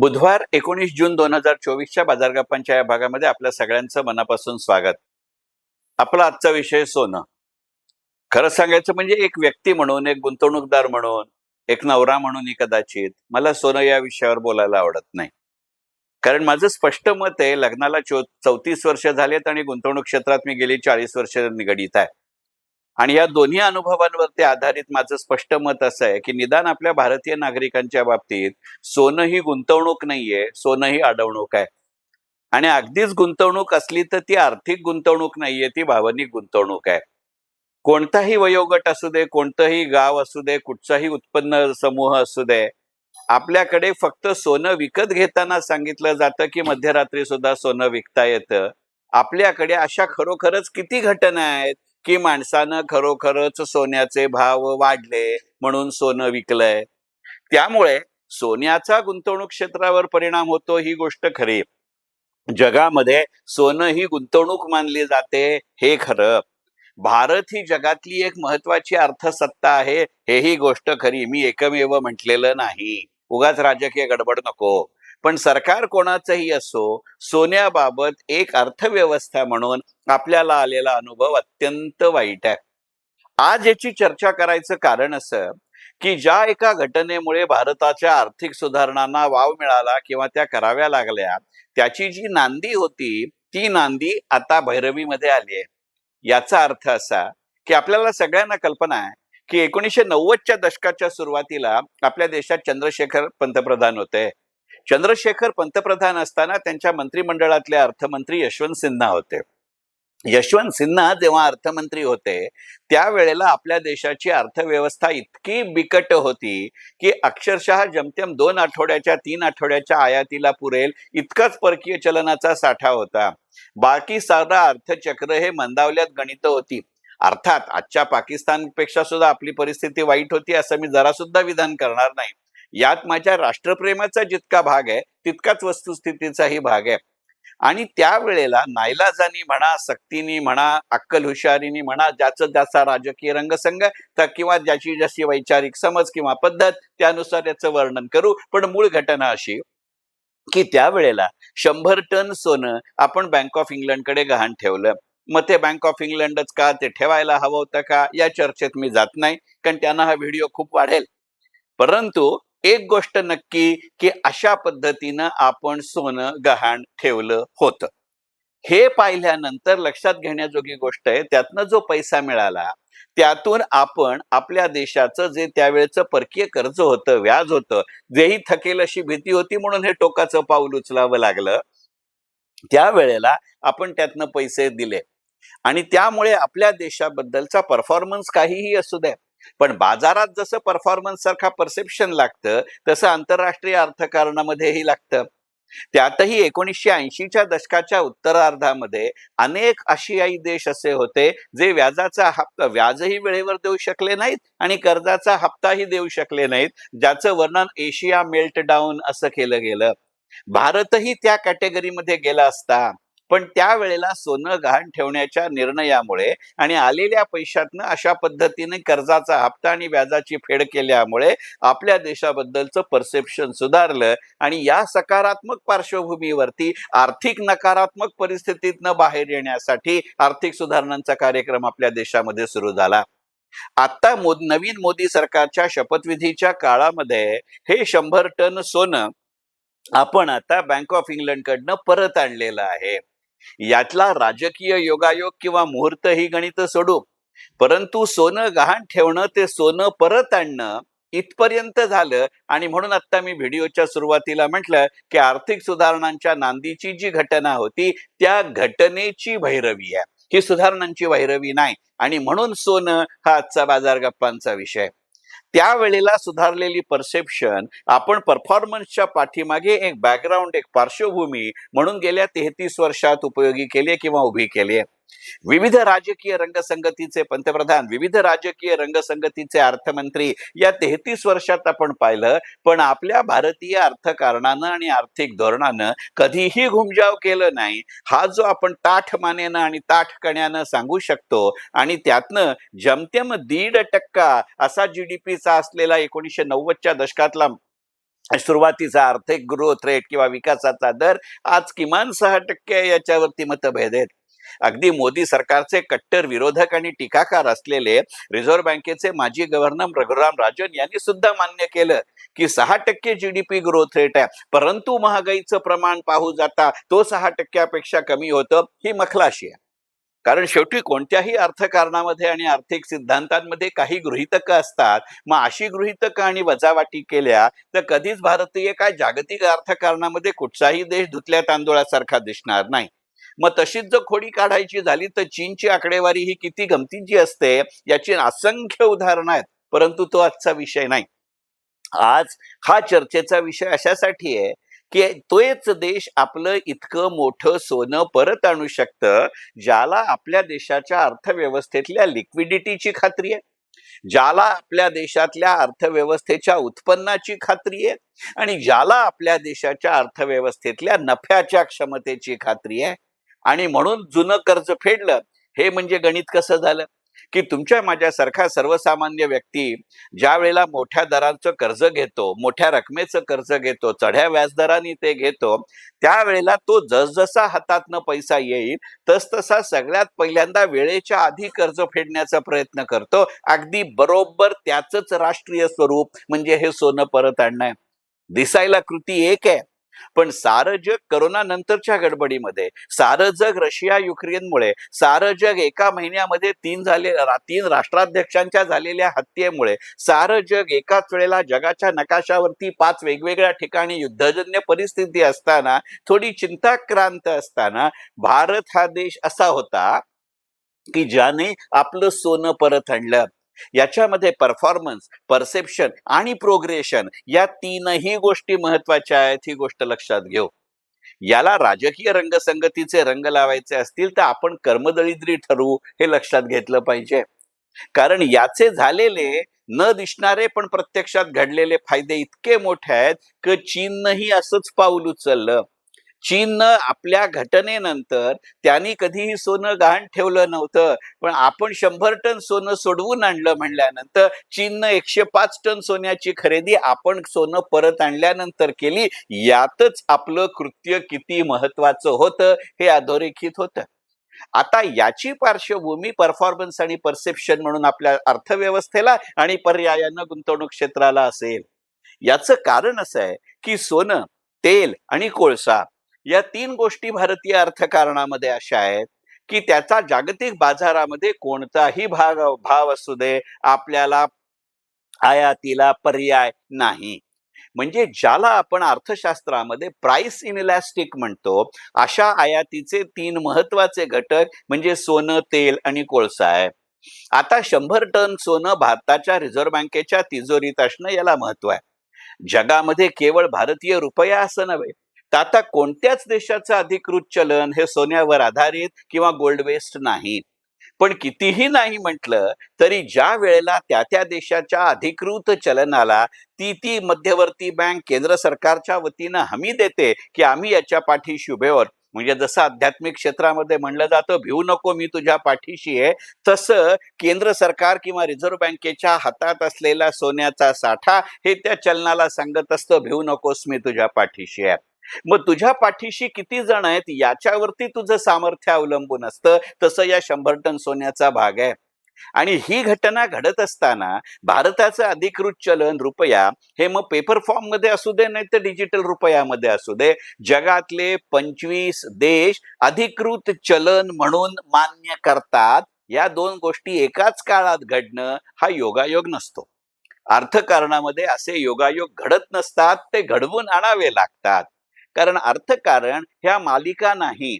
बुधवार एकोणीस जून दोन हजार चोवीसच्या बाजार गप्पांच्या या भागामध्ये आपल्या सगळ्यांचं मनापासून स्वागत. आपला आजचा विषय सोनं. खरं सांगायचं म्हणजे एक व्यक्ती म्हणून एक गुंतवणूकदार म्हणून एक नवरा म्हणून कदाचित मला सोनं या विषयावर बोलायला आवडत नाही. कारण माझं स्पष्ट मत आहे लग्नाला चौतीस वर्ष झालेत आणि गुंतवणूक क्षेत्रात मी गेली चाळीस वर्ष निगडीत आहे. आणि या दोन्ही अनुभवांवरती आधारित माझं स्पष्ट मत असं आहे की निदान आपल्या भारतीय नागरिकांच्या बाबतीत सोनं ही गुंतवणूक नाहीये सोनं ही अडवणूक आहे. आणि अगदीच गुंतवणूक असली तर ती आर्थिक गुंतवणूक नाहीये ती भावनिक गुंतवणूक आहे. कोणताही वयोगट असू दे कोणतंही गाव असू दे कुठचाही उत्पन्न समूह असू दे आपल्याकडे फक्त सोनं विकत घेताना सांगितलं जातं की मध्यरात्री सुद्धा सोनं विकता येतं. आपल्याकडे अशा खरोखरच किती घटना आहेत की माणसानं खरोखरच सोन्याचे भाव वाढले म्हणून सोनं विकलंय. त्यामुळे सोन्याचा गुंतवणूक क्षेत्रावर परिणाम होतो ही गोष्ट खरी. जगामध्ये सोनं ही गुंतवणूक मानली जाते हे खरं. भारत ही जगातली एक महत्वाची अर्थसत्ता आहे हेही गोष्ट खरी. मी एकमेव म्हटलेलं नाही. उगाच राजकीय गडबड नको. पण सरकार कोणाचंही असो सोन्याबाबत एक अर्थव्यवस्था म्हणून आपल्याला आलेला अनुभव अत्यंत वाईट आहे. आज याची चर्चा करायचं कारण असं की ज्या एका घटनेमुळे भारताच्या आर्थिक सुधारणांना वाव मिळाला किंवा त्या कराव्या लागल्या त्याची जी नांदी होती ती नांदी आता भैरवीमध्ये आली आहे. याचा अर्थ असा की आपल्याला सगळ्यांना कल्पना आहे की एकोणीसशे नव्वदच्या दशकाच्या सुरुवातीला आपल्या देशात चंद्रशेखर पंतप्रधान होते. चंद्रशेखर पंतप्रधान असताना त्यांच्या मंत्रिमंडळातले अर्थमंत्री यशवंत सिन्हा होते. यशवंत सिन्हा जेव्हा अर्थमंत्री होते त्यावेळेला आपल्या देशाची अर्थव्यवस्था इतकी बिकट होती की अक्षरशः जमतेम दोन आठवड्याच्या तीन आठवड्याच्या आयातीला पुरेल इतकाच परकीय चलनाचा साठा होता. बाकी साधा अर्थचक्र हे मंदावल्यात गणित होती. अर्थात आजच्या पाकिस्तानपेक्षा सुद्धा आपली परिस्थिती वाईट होती असं मी जरा सुद्धा विधान करणार नाही. यात माझ्या राष्ट्रप्रेमाचा जितका भाग आहे तितकाच वस्तुस्थितीचाही भाग आहे. आणि त्यावेळेला नाईलाजानी म्हणा सक्तीनी म्हणा अक्कल हुशारीनी म्हणा ज्याचा ज्याचा राजकीय रंगसंग तर किंवा ज्याची जशी वैचारिक समज किंवा पद्धत त्यानुसार याचं वर्णन करू. पण मूळ घटना अशी की त्यावेळेला शंभर टन सोनं आपण बँक ऑफ इंग्लंडकडे गहाण ठेवलं. मग ते बँक ऑफ इंग्लंडच का? ते ठेवायला हवं होतं का? या चर्चेत मी जात नाही कारण त्यांना हा व्हिडिओ खूप वाढेल. परंतु एक गोष्ट नक्की की अशा पद्धतीनं आपण सोनं गहाण ठेवलं होतं. हे पाहिल्यानंतर लक्षात घेण्याजोगी गोष्ट आहे त्यातनं जो पैसा मिळाला त्यातून आपण आपल्या देशाचं जे त्यावेळेचं परकीय कर्ज होतं व्याज होतं जेही थकेल अशी भीती होती म्हणून हे टोकाचं पाऊल उचलावं लागलं त्यावेळेला आपण त्यातनं पैसे दिले. आणि त्यामुळे आपल्या देशाबद्दलचा परफॉर्मन्स काहीही असू द्या पण बाजारात जसं परफॉर्मन्स सारखा परसेप्शन लागतं तसं आंतरराष्ट्रीय अर्थकारणामध्येही लागतं. त्यातही एकोणीसशे ऐंशीच्या दशकाच्या उत्तरार्धामध्ये अनेक आशियाई देश असे होते जे व्याजाचा हप्ता व्याजही वेळेवर देऊ शकले नाहीत आणि कर्जाचा हप्ताही देऊ शकले नाहीत ज्याचं वर्णन एशिया मेल्ट डाऊन असं केलं गेलं. भारतही त्या कॅटेगरीमध्ये गेला असता. पण त्यावेळेला सोनं गहाण ठेवण्याच्या निर्णयामुळे आणि आलेल्या पैशातनं अशा पद्धतीने कर्जाचा हप्ता आणि व्याजाची फेड केल्यामुळे आपल्या देशाबद्दलचं परसेप्शन सुधारलं आणि या सकारात्मक पार्श्वभूमीवरती आर्थिक नकारात्मक परिस्थितीतनं बाहेर येण्यासाठी आर्थिक सुधारणांचा कार्यक्रम आपल्या देशामध्ये सुरू झाला. आता मोद नवीन मोदी सरकारच्या शपथविधीच्या काळामध्ये हे शंभर टन सोनं आपण आता बँक ऑफ इंग्लंडकडनं परत आणलेलं आहे. यातला राजकीय योगायोग किंवा मुहूर्त ही गणित सोडू. परंतु सोनं गहाण ठेवणं ते सोनं परत आणणं इथपर्यंत झालं आणि म्हणून आता मी व्हिडिओच्या सुरुवातीला म्हटलं की आर्थिक सुधारणांच्या नांदीची जी घटना होती त्या घटनेची भैरवी आहे. ही सुधारणांची भैरवी नाही आणि म्हणून सोनं हा आजचा बाजार गप्पांचा विषय. त्यावेळेला सुधारलेली परसेप्शन आपण परफॉर्मन्सच्या पाठीमागे एक बॅकग्राऊंड एक पार्श्वभूमी म्हणून गेल्या तेहतीस वर्षात उपयोगी केली किंवा उभी केली आहे. विविध राजकीय रंगसंगतीचे पंतप्रधान विविध राजकीय रंगसंगतीचे अर्थमंत्री या तेहतीस वर्षात आपण पाहिलं पण आपल्या भारतीय अर्थकारणानं आणि आर्थिक धोरणानं कधीही घुमजाव केलं नाही. हा जो आपण ताठ मानेनं आणि ताठ कण्यानं सांगू शकतो आणि त्यातनं जमतेम दीड टक्का असा जीडीपीचा असलेला एकोणीसशे नव्वदच्या दशकातला सुरुवातीचा आर्थिक ग्रोथ रेट किंवा विकासाचा दर आज किमान सहा टक्के याच्यावरती मतभेद आहेत. अगदी मोदी सरकारचे कट्टर विरोधक आणि टीकाकार असलेले रिझर्व्ह बँकेचे माजी गव्हर्नर रघुराम राजन यांनी सुद्धा मान्य केलं की सहा टक्के जीडीपी ग्रोथ रेट आहे. परंतु महागाईचं प्रमाण पाहू जाता तो सहा टक्क्यापेक्षा कमी होतं ही मखलाशी आहे. कारण शेवटी कोणत्याही अर्थकारणामध्ये आणि आर्थिक सिद्धांतांमध्ये काही गृहितकं असतात. मग अशी गृहितकं आणि वजावाटी केल्या तर कधीच भारतीय काय जागतिक अर्थकारणामध्ये कुठचाही देश धुतल्या तांदुळासारखा दिसणार नाही. मग तशीच जर खोडी काढायची झाली तर चीनची आकडेवारी ही किती गमतीची असते याची असंख्य उदाहरणं आहेत परंतु तो आजचा विषय नाही. आज हा चर्चेचा विषय अशासाठी आहे की तोच देश आपलं इतकं मोठं सोनं परत आणू शकतं ज्याला आपल्या देशाच्या अर्थव्यवस्थेतल्या लिक्विडिटीची खात्री आहे ज्याला आपल्या देशातल्या अर्थव्यवस्थेच्या उत्पन्नाची खात्री आहे आणि ज्याला आपल्या देशाच्या अर्थव्यवस्थेतल्या नफ्याच्या क्षमतेची खात्री आहे. आणि म्हणून जुनं कर्ज फेडलं हे म्हणजे गणित कसं झालं? की तुमच्या माझ्यासारखा सर्वसामान्य व्यक्ती ज्या वेळेला मोठ्या दरांचं कर्ज घेतो मोठ्या रकमेचं कर्ज घेतो चढ्या व्याजदराने ते घेतो त्यावेळेला तो जसजसा हातातनं पैसा येईल तसतसा सगळ्यात पहिल्यांदा वेळेच्या आधी कर्ज फेडण्याचा प्रयत्न करतो. अगदी बरोबर त्याचंच राष्ट्रीय स्वरूप म्हणजे हे सोनं परत आणणं. दिसायला कृती एक आहे. पण सारं जग करोना नंतरच्या गडबडीमध्ये सारं जग रशिया युक्रेनमुळे सारं जग एका महिन्यामध्ये तीन झाले तीन राष्ट्राध्यक्षांच्या झालेल्या हत्येमुळे सारं जग एकाच वेळेला जगाच्या नकाशावरती पाच वेगवेगळ्या ठिकाणी युद्धजन्य परिस्थिती असताना थोडी चिंताक्रांत असताना भारत हा देश असा होता की ज्याने आपलं सोनं परत आणलं. याच्यामध्ये परफॉर्मन्स परसेप्शन आणि प्रोग्रेशन या तीनही गोष्टी महत्त्वाच्या आहेत ही गोष्ट लक्षात घेऊ. याला राजकीय रंगसंगतीचे रंग लावायचे असतील तर आपण कर्मदळिद्री ठरवू हे लक्षात घेतलं पाहिजे. कारण याचे झालेले न दिसणारे पण प्रत्यक्षात घडलेले फायदे इतके मोठे आहेत की चीननंही असंच पाऊल उचललं. चीननं आपल्या घटनेनंतर त्यांनी कधीही सोनं गहाण ठेवलं नव्हतं. पण आपण शंभर टन सोनं सोडवून आणलं म्हणल्यानंतर चीननं एकशे पाच टन सोन्याची खरेदी आपण सोनं परत आणल्यानंतर केली यातच आपलं कृत्य किती महत्वाचं होतं हे अधोरेखित होतं. आता याची पार्श्वभूमी परफॉर्मन्स आणि परसेप्शन म्हणून आपल्या अर्थव्यवस्थेला आणि पर्यायानं गुंतवणूक क्षेत्राला असेल. याचं कारण असं आहे की सोनं तेल आणि कोळसा या तीन गोष्टी भारतीय अर्थकारणामध्ये अशा आहेत की त्याचा जागतिक बाजारामध्ये कोणताही भाग भाव असू दे आपल्याला आयातीला पर्याय नाही. म्हणजे ज्याला आपण अर्थशास्त्रामध्ये प्राइस इनलॅस्टिक म्हणतो अशा आयातीचे तीन महत्त्वाचे घटक म्हणजे सोनं तेल आणि कोळसा आहे. आता शंभर टन सोनं भारताच्या रिझर्व्ह बँकेच्या तिजोरीत असणं याला महत्त्व आहे. जगामध्ये केवळ भारतीय रुपया असं नव्हे आता कोणत्याच देशाचं अधिकृत चलन हे सोन्यावर आधारित किंवा गोल्ड बेस्ड नाही. पण कितीही नाही म्हटलं तरी ज्या वेळेला त्या त्या देशाच्या अधिकृत चलनाला ती ती मध्यवर्ती बँक केंद्र सरकारच्या वतीनं हमी देते की आम्ही याच्या पाठीशी उभे म्हणजे जसं आध्यात्मिक क्षेत्रामध्ये म्हणलं जातं भिवू नको मी तुझ्या पाठीशी आहे तसं केंद्र सरकार किंवा रिझर्व्ह बँकेच्या हातात असलेला सोन्याचा साठा हे त्या चलनाला सांगत असतं भिवू नकोस मी तुझ्या पाठीशी आहे. मग तुझ्या पाठीशी किती जण आहेत याच्यावरती तुझं सामर्थ्य अवलंबून असतं. तसं या शंभर टन सोन्याचा भाग आहे. आणि ही घटना घडत असताना भारताचं अधिकृत चलन रुपया हे मग पेपर फॉर्ममध्ये असू दे नाही तर डिजिटल रुपयामध्ये असू दे. जगातले पंचवीस देश अधिकृत चलन म्हणून मान्य करतात. या दोन गोष्टी एकाच काळात घडणं हा योगायोग नसतो. अर्थकारणामध्ये असे योगायोग घडत नसतात ते घडवून आणावे लागतात. कारण अर्थकारण ह्या मालिका नाही.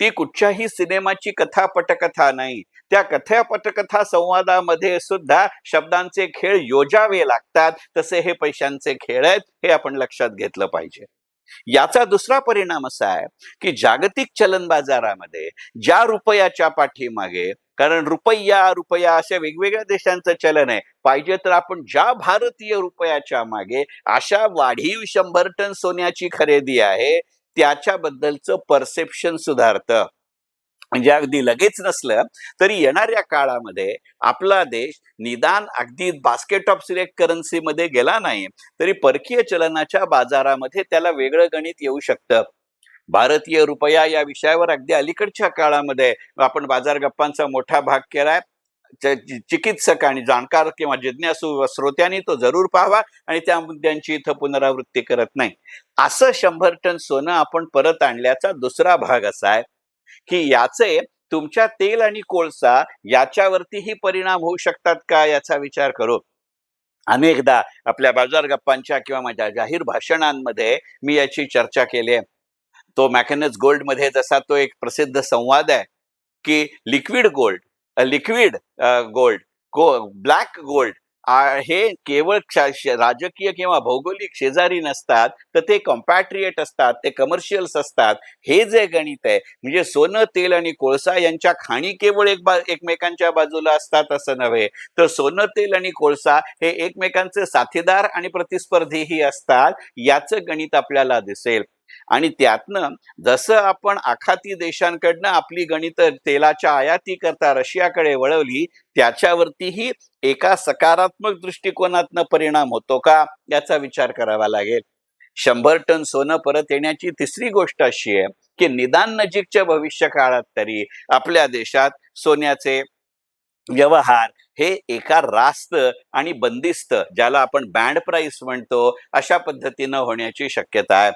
ती कुठच्याही सिनेमाची कथा पटकथा नाही. त्या कथा पटकथा संवादामध्ये सुद्धा शब्दांचे खेळ योजावे लागतात. तसे हे पैशांचे खेळ आहेत हे आपण लक्षात घेतलं पाहिजे. याचा दुसरा परिणाम असा आहे की जागतिक चलन बाजारामध्ये ज्या रुपयाच्या पाठीमागे कारण रुपया रुपया अशा वेगवेगळ्या देशांचं चलन आहे. पाहिजे तर आपण ज्या भारतीय रुपयाच्या मागे अशा वाढीव शंभर टन सोन्याची खरेदी आहे त्याच्याबद्दलचं परसेप्शन सुधारतं. म्हणजे अगदी लगेच नसलं तरी येणाऱ्या काळामध्ये आपला देश निदान अगदी बास्केट ऑफ सिलेक्ट करन्सीमध्ये गेला नाही तरी परकीय चलनाच्या बाजारामध्ये त्याला वेगळं गणित येऊ शकतं. भारतीय रुपया या विषयावर अगदी अलीकडच्या काळामध्ये आपण बाजार गप्पांचा मोठा भाग केलाय. चिकित्सक आणि जाणकार किंवा जिज्ञासू श्रोत्यांनी तो जरूर पाहावा आणि त्या मुद्द्यांची इथं पुनरावृत्ती करत नाही. असं शंभर टन सोनं आपण परत आणल्याचा दुसरा भाग असा आहे की याचे तुमच्या तेल आणि कोळसा याच्यावरतीही परिणाम होऊ शकतात का याचा विचार करू. अनेकदा आपल्या बाजार गप्पांच्या किंवा माझ्या जाहीर भाषणांमध्ये मी याची चर्चा केली आहे. तो मॅकॅनस गोल्डमध्ये जसा तो एक प्रसिद्ध संवाद आहे की liquid gold liquid gold black gold हे केवळ राजकीय किंवा भौगोलिक शेजारी नसतात तर ते कॉम्पॅट्रिएट असतात ते कमर्शियल्स असतात. हे जे गणित आहे म्हणजे सोनं तेल आणि कोळसा यांच्या खाणी केवळ एक बा एकमेकांच्या बाजूला असतात असं नव्हे. तर सोनं तेल आणि कोळसा हे एकमेकांचे साथीदार आणि प्रतिस्पर्धीही असतात याचं गणित आपल्याला दिसेल. आणि त्यातनं जसं आपण आखाती देशांकडनं आपली गणित तेलाच्या आयाती करता रशियाकडे वळवली त्याच्यावरतीही एका सकारात्मक दृष्टिकोनातनं परिणाम होतो का याचा विचार करावा लागेल. शंभर टन सोनं परत येण्याची तिसरी गोष्ट अशी आहे की निदान नजीकच्या भविष्य काळात तरी आपल्या देशात सोन्याचे व्यवहार हे एका रास्त आणि बंदिस्त ज्याला आपण बँड प्राईस म्हणतो अशा पद्धतीनं होण्याची शक्यता आहे.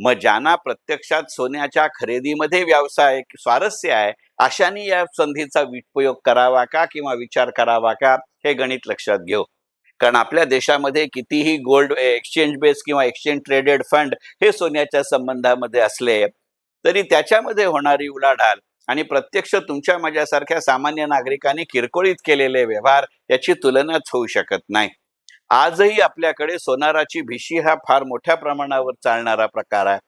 मग ज्यांना प्रत्यक्षात सोन्याच्या खरेदीमध्ये व्यवसाय स्वारस्य आहे अशांनी या संधीचा उपयोग करावा का किंवा विचार करावा का हे गणित लक्षात घेऊ. कारण आपल्या देशामध्ये कितीही गोल्ड एक्सचेंज बेस किंवा एक्सचेंज ट्रेडेड फंड हे सोन्याच्या संबंधामध्ये असले तरी त्याच्यामध्ये होणारी उलाढाल आणि प्रत्यक्ष तुमच्या माझ्यासारख्या सामान्य नागरिकांनी किरकोळीत केलेले व्यवहार याची तुलनाच होऊ शकत नाही. आजही आपल्याकडे सोनाराची भिशी हा फार मोठ्या प्रमाणावर चालणारा प्रकार आहे.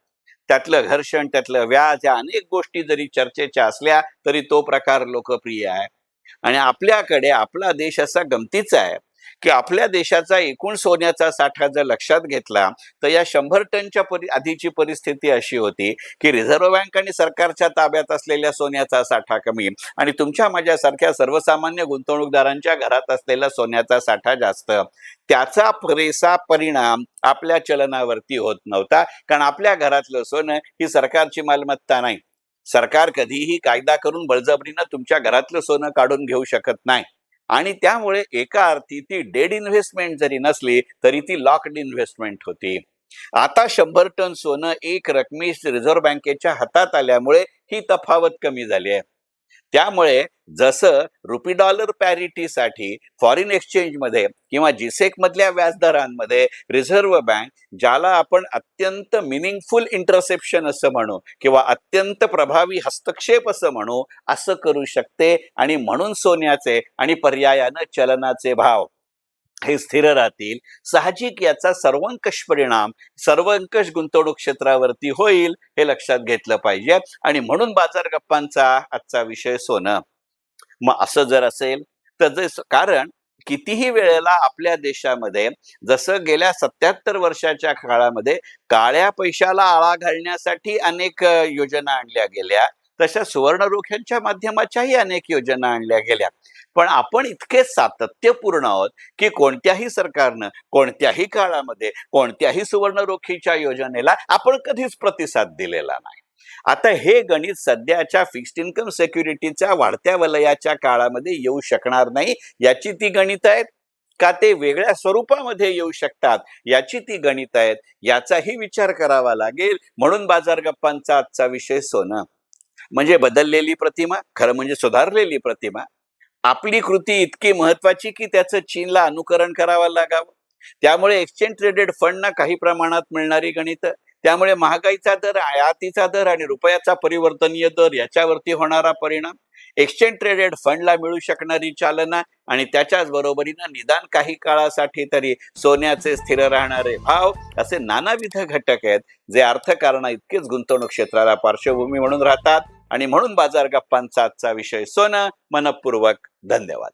त्यातलं घर्षण त्यातलं व्याज या अनेक गोष्टी जरी चर्चेच्या असल्या तरी तो प्रकार लोकप्रिय आहे. आणि आपल्याकडे आपला देश असा गमतीचा आहे. की आपल्या देशाचा एकूण सोन्याचा साठा जर लक्षात घेतला तर या शंभर टनच्या परि आधीची परिस्थिती अशी होती की रिझर्व्ह बँक आणि सरकारच्या ताब्यात असलेल्या सोन्याचा साठा कमी आणि तुमच्या माझ्यासारख्या सर्वसामान्य गुंतवणूकदारांच्या घरात असलेला सोन्याचा साठा जास्त. त्याचा पुरेसा परिणाम आपल्या चलनावरती होत नव्हता कारण आपल्या घरातलं सोनं ही सरकारची मालमत्ता नाही. सरकार कधीही कायदा करून बळजबरीनं तुमच्या घरातलं सोनं काढून घेऊ शकत नाही. आणि त्यामुळे एका अर्थी ती डेड इन्व्हेस्टमेंट जरी नसली तरी ती लॉकड इन्व्हेस्टमेंट होती. आता शंभर टन सोनं एक रकमी रिझर्व्ह बँकेच्या हातात आल्यामुळे ही तफावत कमी झाली आहे. त्यामुळे जसं रुपी डॉलर पॅरिटीसाठी फॉरेन एक्सचेंजमध्ये किंवा जीसेक मधल्या व्याजदरांमध्ये रिझर्व्ह बँक ज्याला आपण अत्यंत मिनिंगफुल इंटरसेप्शन असं म्हणू किंवा अत्यंत प्रभावी हस्तक्षेप असं म्हणू असं करू शकते आणि म्हणून सोन्याचे आणि पर्यायानं चलनाचे भाव हे स्थिर राहतील. साहजिक याचा सर्वंकष परिणाम सर्वंकष गुंतवणूक क्षेत्रावरती होईल हे लक्षात घेतलं पाहिजे. आणि म्हणून बाजार गप्पांचा आजचा विषय सोनं. मग असं जर असेल तर जे कारण कितीही वेळेला आपल्या देशामध्ये जसं गेल्या सत्याहत्तर वर्षाच्या काळामध्ये काळ्या पैशाला आळा घालण्यासाठी अनेक योजना आणल्या गेल्या. तशा सुवर्णरोख्यांच्या माध्यमाच्याही अनेक योजना आणल्या गेल्या. पण आपण इतके सातत्यपूर्ण आहोत की कोणत्याही सरकारनं कोणत्याही काळामध्ये कोणत्याही सुवर्णरोखीच्या योजनेला आपण कधीच प्रतिसाद दिलेला नाही. आता हे गणित सध्याच्या फिक्स्ड इन्कम सेक्युरिटीच्या वाढत्या वलयाच्या काळामध्ये येऊ शकणार नाही याची ती गणित आहेत? का ते वेगळ्या स्वरूपामध्ये येऊ शकतात याची ती गणित आहेत? याचाही विचार करावा लागेल. म्हणून बाजार गप्पांचा आजचा विषय सोनं. म्हणजे बदललेली प्रतिमा खरं म्हणजे सुधारलेली प्रतिमा आपली कृती इतकी महत्वाची की त्याचं चीनला अनुकरण करावं लागावं. त्यामुळे एक्सचेंज ट्रेडेड फंडना काही प्रमाणात मिळणारी गणित त्यामुळे महागाईचा दर आयातीचा दर आणि रुपयाचा परिवर्तनीय दर याच्यावरती होणारा परिणाम एक्सचेंज ट्रेडेड फंडला मिळू शकणारी चालना आणि त्याच्याच बरोबरीनं निदान काही काळासाठी तरी सोन्याचे स्थिर राहणारे भाव असे नानाविध घटक आहेत जे अर्थकारणा इतकेच गुंतवणूक क्षेत्राला पार्श्वभूमी म्हणून राहतात. आणि म्हणून बाजार गप्पांचा आजचा विषय सोनं मनपूर्वक. धन्यवाद.